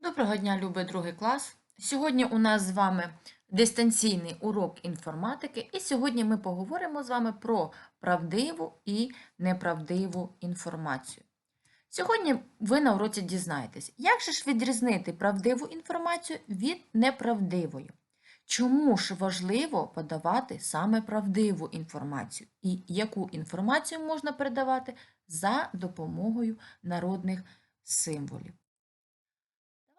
Доброго дня, любий другий клас. Сьогодні у нас з вами дистанційний урок інформатики, і сьогодні ми поговоримо з вами про правдиву і неправдиву інформацію. Сьогодні ви на уроці дізнаєтесь, як же ж відрізнити правдиву інформацію від неправдивої. Чому ж важливо подавати саме правдиву інформацію, і яку інформацію можна передавати за допомогою народних символів.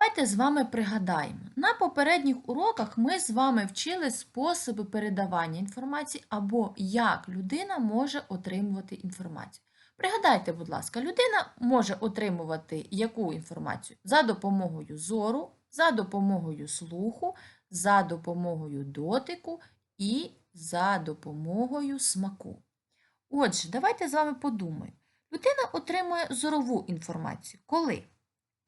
Давайте з вами пригадаємо. На попередніх уроках ми з вами вчили способи передавання інформації або як людина може отримувати інформацію. Пригадайте, будь ласка, людина може отримувати яку інформацію? За допомогою зору, за допомогою слуху, за допомогою дотику і за допомогою смаку. Отже, давайте з вами подумаємо. Людина отримує зорову інформацію. Коли?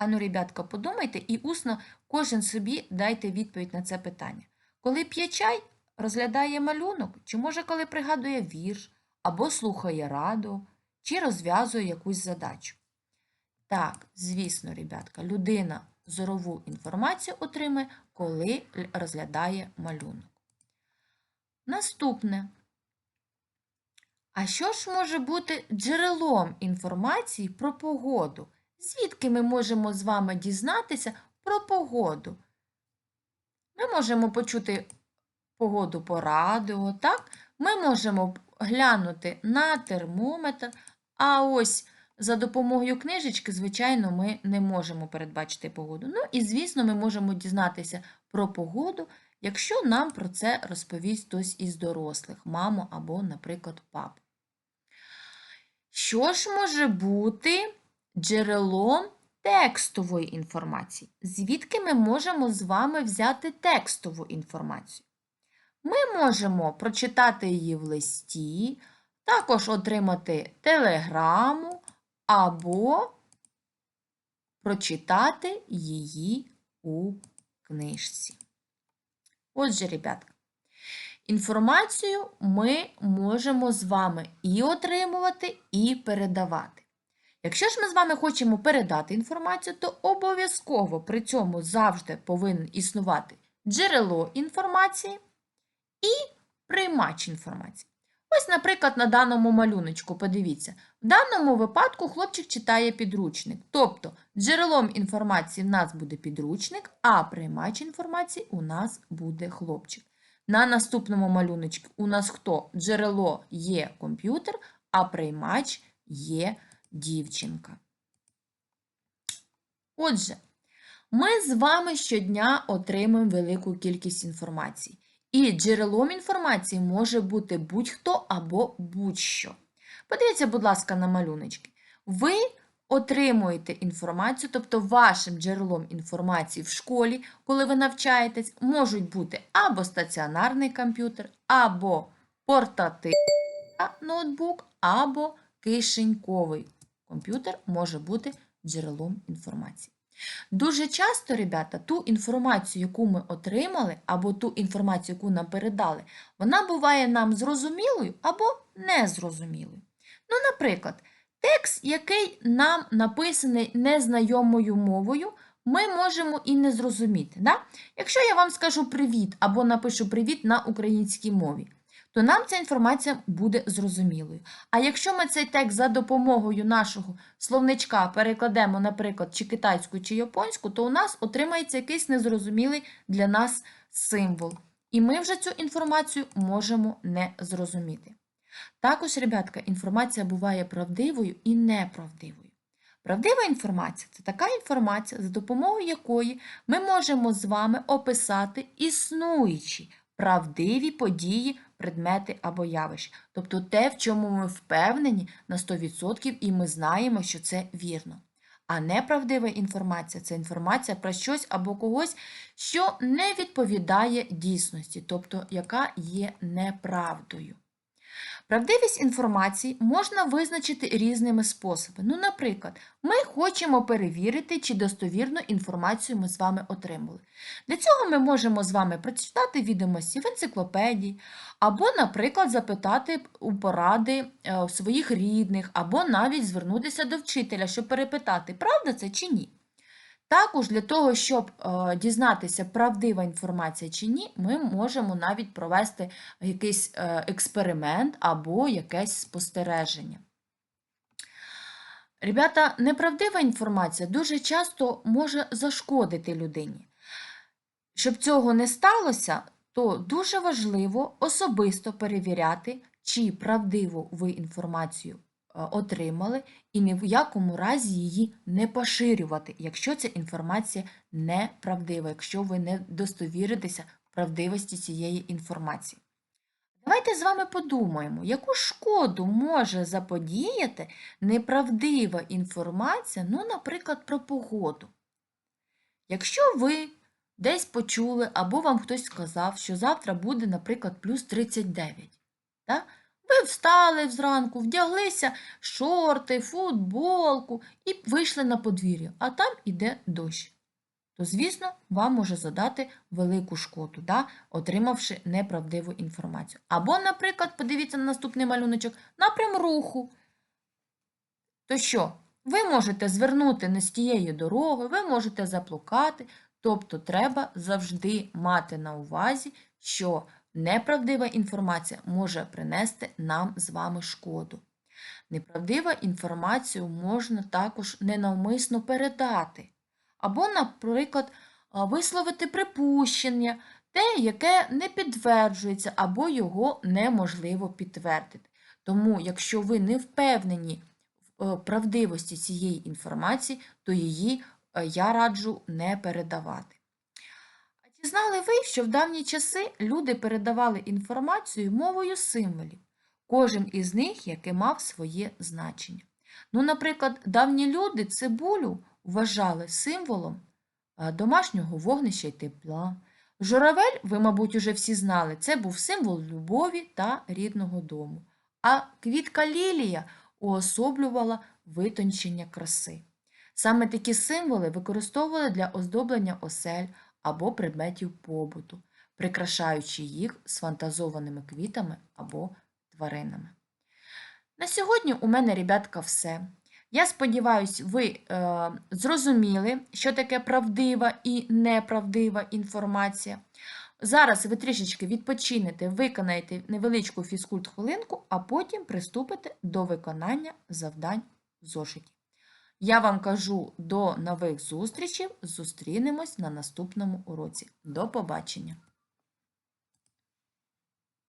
Ану, ребятка, подумайте і усно кожен собі дайте відповідь на це питання. Коли п'є чай, розглядає малюнок, чи може коли пригадує вірш, або слухає радіо, чи розв'язує якусь задачу. Так, звісно, ребятка, людина зорову інформацію отримує, коли розглядає малюнок. Наступне. А що ж може бути джерелом інформації про погоду? Звідки ми можемо з вами дізнатися про погоду? Ми можемо почути погоду по радіо, так? Ми можемо глянути на термометр, а ось за допомогою книжечки, звичайно, ми не можемо передбачити погоду. Ну і, звісно, ми можемо дізнатися про погоду, якщо нам про це розповість хтось із дорослих, маму або, наприклад, пап. Що ж може бути джерелом текстової інформації? Звідки ми можемо з вами взяти текстову інформацію? Ми можемо прочитати її в листі, також отримати телеграму або прочитати її у книжці. Отже, ребятка, інформацію ми можемо з вами і отримувати, і передавати. Якщо ж ми з вами хочемо передати інформацію, то обов'язково при цьому завжди повинен існувати джерело інформації і приймач інформації. Ось, наприклад, на даному малюночку, подивіться, в даному випадку хлопчик читає підручник. Тобто джерелом інформації в нас буде підручник, а приймач інформації у нас буде хлопчик. На наступному малюночку у нас хто? Джерело є комп'ютер, а приймач є дівчинка. Отже, ми з вами щодня отримуємо велику кількість інформації. І джерелом інформації може бути будь-хто або будь-що. Подивіться, будь ласка, на малюночки. Ви отримуєте інформацію, тобто вашим джерелом інформації в школі, коли ви навчаєтесь, можуть бути або стаціонарний комп'ютер, або портативний ноутбук, або кишеньковий комп'ютер може бути джерелом інформації. Дуже часто, ребята, ту інформацію, яку ми отримали, або ту інформацію, яку нам передали, вона буває нам зрозумілою або незрозумілою. Ну, наприклад, текст, який нам написаний незнайомою мовою, ми можемо і не зрозуміти. Да? Якщо я вам скажу привіт або напишу привіт на українській мові, то нам ця інформація буде зрозумілою. А якщо ми цей текст за допомогою нашого словничка перекладемо, наприклад, чи китайську, чи японську, то у нас отримається якийсь незрозумілий для нас символ. І ми вже цю інформацію можемо не зрозуміти. Також, ребятка, інформація буває правдивою і неправдивою. Правдива інформація це така інформація, за допомогою якої ми можемо з вами описати існуючі правдиві події, предмети або явища. Тобто те, в чому ми впевнені на 100% і ми знаємо, що це вірно. А неправдива інформація це інформація про щось або когось, що не відповідає дійсності, тобто яка є неправдою. Правдивість інформації можна визначити різними способами. Ну, наприклад, ми хочемо перевірити, чи достовірну інформацію ми з вами отримали. Для цього ми можемо з вами прочитати відомості в енциклопедії, або, наприклад, запитати у поради е, своїх рідних, або навіть звернутися до вчителя, щоб перепитати, правда це чи ні. Також для того, щоб е, дізнатися, правдива інформація чи ні, ми можемо навіть провести якийсь е, експеримент або якесь спостереження. Ребята, неправдива інформація дуже часто може зашкодити людині. Щоб цього не сталося, то дуже важливо особисто перевіряти, чи правдиву ви інформацію отримали, і ні в якому разі її не поширювати, якщо ця інформація неправдива, якщо ви не достовіритеся в правдивості цієї інформації. Давайте з вами подумаємо, яку шкоду може заподіяти неправдива інформація, ну, наприклад, про погоду. Якщо ви десь почули або вам хтось сказав, що завтра буде, наприклад, плюс 39, так? Встали зранку, вдяглися шорти, футболку і вийшли на подвір'я, а там іде дощ. То, звісно, вам може задати велику шкоду, да? отримавши неправдиву інформацію. Або, наприклад, подивіться на наступний малюночок, напрям руху. То що? Ви можете звернути не з тієї дороги, ви можете заплукати, тобто треба завжди мати на увазі, що неправдива інформація може принести нам з вами шкоду. Неправдива інформацію можна також ненавмисно передати. Або, наприклад, висловити припущення, те, яке не підтверджується, або його неможливо підтвердити. Тому, якщо ви не впевнені в е, правдивості цієї інформації, то її е, я раджу не передавати. Чи знали ви, що в давні часи люди передавали інформацію мовою символів, кожен із них, який мав своє значення? Ну, наприклад, давні люди цибулю вважали символом домашнього вогнища й тепла. Журавель, ви, мабуть, уже всі знали, це був символ любові та рідного дому. А квітка лілія уособлювала витончення краси. Саме такі символи використовували для оздоблення осель або предметів побуту, прикрашаючи їх сфантазованими квітами або тваринами. На сьогодні у мене, ребятка, все. Я сподіваюся, ви е, зрозуміли, що таке правдива і неправдива інформація. Зараз ви трішечки відпочинете, виконаєте невеличку фізкульт-хвилинку, а потім приступите до виконання завдань в зошиті. Я вам кажу до нових зустрічей. Зустрінемось на наступному уроці. До побачення!